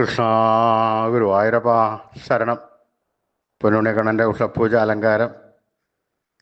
കൃഷ്ണ ഗുരുവായൂരപ്പ ശരണം. പൊന്നുണ്ണിക്കണ്ണന്റെ ഉഷപ്പൂജ അലങ്കാരം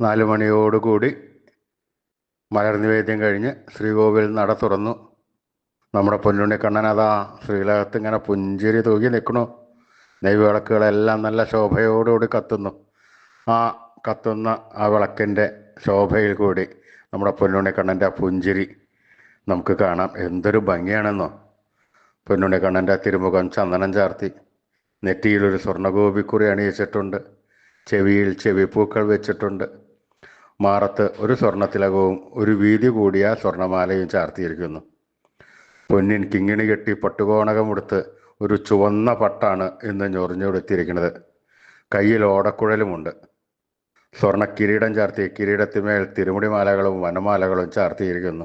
നാല് മണിയോടുകൂടി മലർനിവേദ്യം കഴിഞ്ഞ് ശ്രീകോവിൽ നട തുറന്നു. നമ്മുടെ പൊന്നുണ്ണിക്കണ്ണൻ അതാ ശ്രീലകത്ത് ഇങ്ങനെ പുഞ്ചിരി തൂകി നിൽക്കണു നെയ്വിളക്കുകളെല്ലാം നല്ല ശോഭയോടുകൂടി കത്തുന്നു. ആ കത്തുന്ന ആ വിളക്കിന്റെ ശോഭയിൽ കൂടി നമ്മുടെ പൊന്നുണ്ണിക്കണ്ണന്റെ ആ പുഞ്ചിരി നമുക്ക് കാണാം. എന്തൊരു ഭംഗിയാണെന്നോ. പൊന്നുണ്ണിക്കണ്ണന്റെ തിരുമുഖം ചന്ദനം ചാർത്തി. നെറ്റിയിലൊരു സ്വർണഗോപിക്കുറി അണിയിച്ചിട്ടുണ്ട്. ചെവിയിൽ ചെവിപ്പൂക്കൾ വെച്ചിട്ടുണ്ട്. മാറത്ത് ഒരു സ്വർണത്തിലകവും ഒരു വീതി കൂടിയ സ്വർണമാലയും ചാർത്തിയിരിക്കുന്നു. പൊന്നിൻ കിങ്ങിണി കെട്ടി പട്ടുകോണകമെടുത്ത് ഒരു ചുവന്ന പട്ടാണ് ഇന്ന് ഞൊറിഞ്ഞുകൊടുത്തിരിക്കുന്നത് കയ്യിൽ ഓടക്കുഴലുമുണ്ട്. സ്വർണ കിരീടം ചാർത്തി കിരീടത്തിന്മേൽ തിരുമുടിമാലകളും വനമാലകളും ചാർത്തിയിരിക്കുന്നു.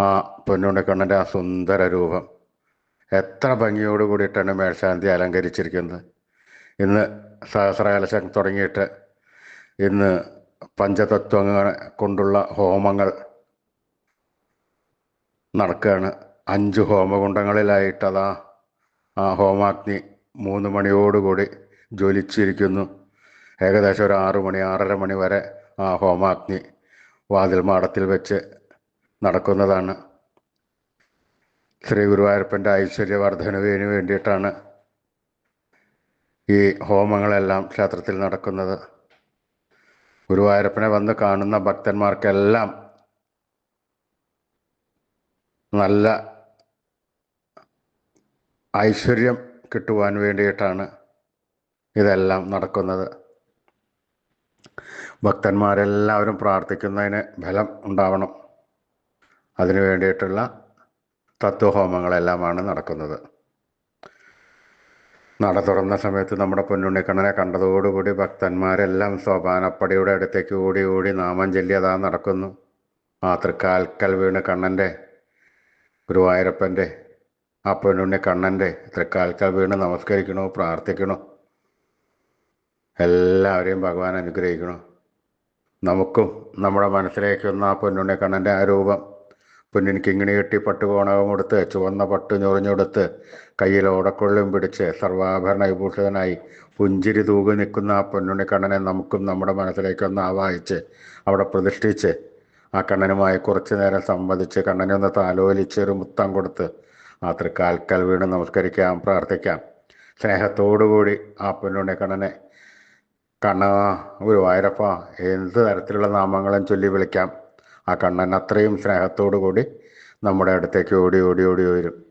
ആ പൊന്നുണ്ണിക്കണ്ണന്റെ ആ സുന്ദര രൂപം. എത്ര ഭംഗിയോട് കൂടിയിട്ടാണ് മേൽശാന്തി അലങ്കരിച്ചിരിക്കുന്നത്. ഇന്ന് സഹസ്രകലശം തുടങ്ങിയിട്ട് ഇന്ന് പഞ്ചതത്വങ്ങൾ കൊണ്ടുള്ള ഹോമങ്ങൾ നടക്കുകയാണ്. അഞ്ച് ഹോമകുണ്ടങ്ങളിലായിട്ടതാ ആ ഹോമാഗ്നി മൂന്ന് മണിയോടുകൂടി ജ്വലിച്ചിരിക്കുന്നു. ഏകദേശം ഒരു ആറു മണി ആറര മണി വരെ ആ ഹോമാഗ്നി വാതിൽ മാടത്തിൽ വെച്ച് നടക്കുന്നതാണ്. ശ്രീ ഗുരുവായൂരപ്പന്റെ ഐശ്വര്യവർദ്ധനവിന് വേണ്ടിയിട്ടാണ് ഈ ഹോമങ്ങളെല്ലാം ക്ഷേത്രത്തിൽ നടക്കുന്നത്. ഗുരുവായൂരപ്പനെ വന്ന് കാണുന്ന ഭക്തന്മാർക്കെല്ലാം നല്ല ഐശ്വര്യം കിട്ടുവാൻ വേണ്ടിയിട്ടാണ് ഇതെല്ലാം നടക്കുന്നത്. ഭക്തന്മാരെല്ലാവരും പ്രാർത്ഥിക്കുന്നതിന് ഫലം ഉണ്ടാവണം. അതിനു വേണ്ടിയിട്ടുള്ള തത്വഹോമങ്ങളെല്ലാമാണ് നടക്കുന്നത്. നട തുറന്ന സമയത്ത് നമ്മുടെ പൊന്നുണ്ണിക്കണ്ണനെ കണ്ടതോടുകൂടി ഭക്തന്മാരെല്ലാം സോപാനപ്പടിയുടെ അടുത്തേക്ക് ഓടി ഓടി നാമം ചൊല്ലിയതാ നടക്കുന്നു. ആ തൃക്കാൽക്കൽ വീണ് കണ്ണന്റെ ഗുരുവായൂരപ്പന്റെ ആ പൊന്നുണ്ണി കണ്ണന്റെ തൃക്കാൽക്കൽ വീണ് നമസ്കരിക്കണോ പ്രാർത്ഥിക്കണോ? എല്ലാവരെയും ഭഗവാൻ അനുഗ്രഹിക്കണോ? നമുക്കും നമ്മുടെ മനസ്സിലേക്ക് വന്ന ആ പൊന്നുണ്ണി കണ്ണന്റെ ആ രൂപം പൊന്നിൻ കിങ്ങിണി കെട്ടി കൊടുത്ത് ചുവന്ന പട്ട് ഞൊറിഞ്ഞെടുത്ത് കയ്യിൽ ഓടക്കൊള്ളും പിടിച്ച് സർവാഭരണ വിഭൂഷിതനായി പുഞ്ചിരി തൂകി നിൽക്കുന്ന ആ പൊന്നുണ്ണി കണ്ണനെ നമുക്കും നമ്മുടെ മനസ്സിലേക്കൊന്ന് ആവാഹിച്ച് അവിടെ പ്രതിഷ്ഠിച്ച് ആ കണ്ണനുമായി കുറച്ചു നേരം സംവദിച്ച് കണ്ണനെ ഒന്ന് താലോലിച്ച് ഒരു മുത്തം കൊടുത്ത് ആ തൃക്കാൽക്കൽ വീണ് നമസ്കരിക്കാം പ്രാർത്ഥിക്കാം. സ്നേഹത്തോടുകൂടി ആ പൊന്നുണ്ണി കണ്ണനെ കണ്ണ ഗുരുവായൂരപ്പ എന്ത് തരത്തിലുള്ള നാമങ്ങളും ചൊല്ലി വിളിക്കാം? ആ കണ്ണൻ അത്രയും സ്നേഹത്തോടു കൂടി നമ്മുടെ അടുത്തേക്ക് ഓടി ഓടി ഓടി വരും.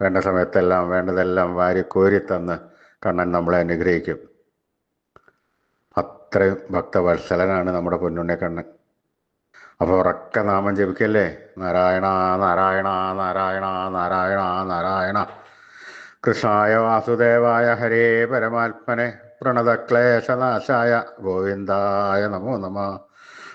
വേണ്ട സമയത്തെല്ലാം വേണ്ടതെല്ലാം വാരി കോരി തന്ന് കണ്ണൻ നമ്മളെ അനുഗ്രഹിക്കും. അത്രയും ഭക്തവത്സലനാണ് നമ്മുടെ പൊന്നുണ്ണി കണ്ണൻ. അപ്പോൾ ഉറക്ക നാമം ജപിക്കല്ലേ? നാരായണ നാരായണ നാരായണ നാരായണ നാരായണ. കൃഷ്ണായ വാസുദേവായ ഹരേ പരമാത്മനെ. പ്രണതക്ലേശനാശായ ഗോവിന്ദായ നമോ നമ.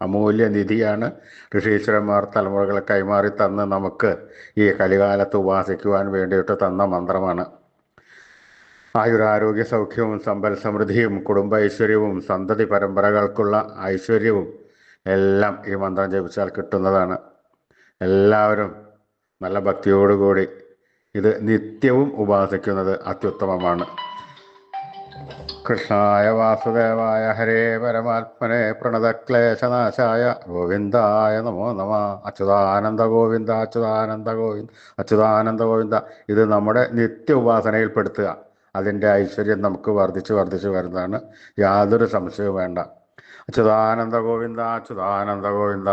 അമൂല്യ നിധിയാണ്. ഋഷീശ്വരന്മാർ തലമുറകളെ കൈമാറി തന്ന് നമുക്ക് ഈ കലികാലത്ത് ഉപാസിക്കുവാൻ വേണ്ടിയിട്ട് തന്ന മന്ത്രമാണ്. ആയുരാരോഗ്യ സൗഖ്യവും സമ്പൽ സമൃദ്ധിയും കുടുംബ ഐശ്വര്യവും സന്തതി പരമ്പരകൾക്കുള്ള ഐശ്വര്യവും എല്ലാം ഈ മന്ത്രം ജപിച്ചാൽ കിട്ടുന്നതാണ്. എല്ലാവരും നല്ല ഭക്തിയോടുകൂടി ഇത് നിത്യവും ഉപാസിക്കുന്നത് അത്യുത്തമമാണ്. കൃഷ്ണായ വാസുദേവായ ഹരേ പരമാത്മനെ പ്രണതക്ലേശനാശായ ഗോവിന്ദായ നമോ നമ. അച്യുതാനന്ദ ഗോവിന്ദ അച്യുതാനന്ദ ഗോവിന്ദ അച്യുതാനന്ദ ഗോവിന്ദ. ഇത് നമ്മുടെ നിത്യ ഉപാസനയിൽപ്പെടുത്തുക അതിന്റെ ഐശ്വര്യം നമുക്ക് വർദ്ധിച്ച് വർദ്ധിച്ച് വരുന്നതാണ്. യാതൊരു സംശയവും വേണ്ട. അച്യുതാനന്ദ ഗോവിന്ദ അച്യുതാനന്ദ ഗോവിന്ദ.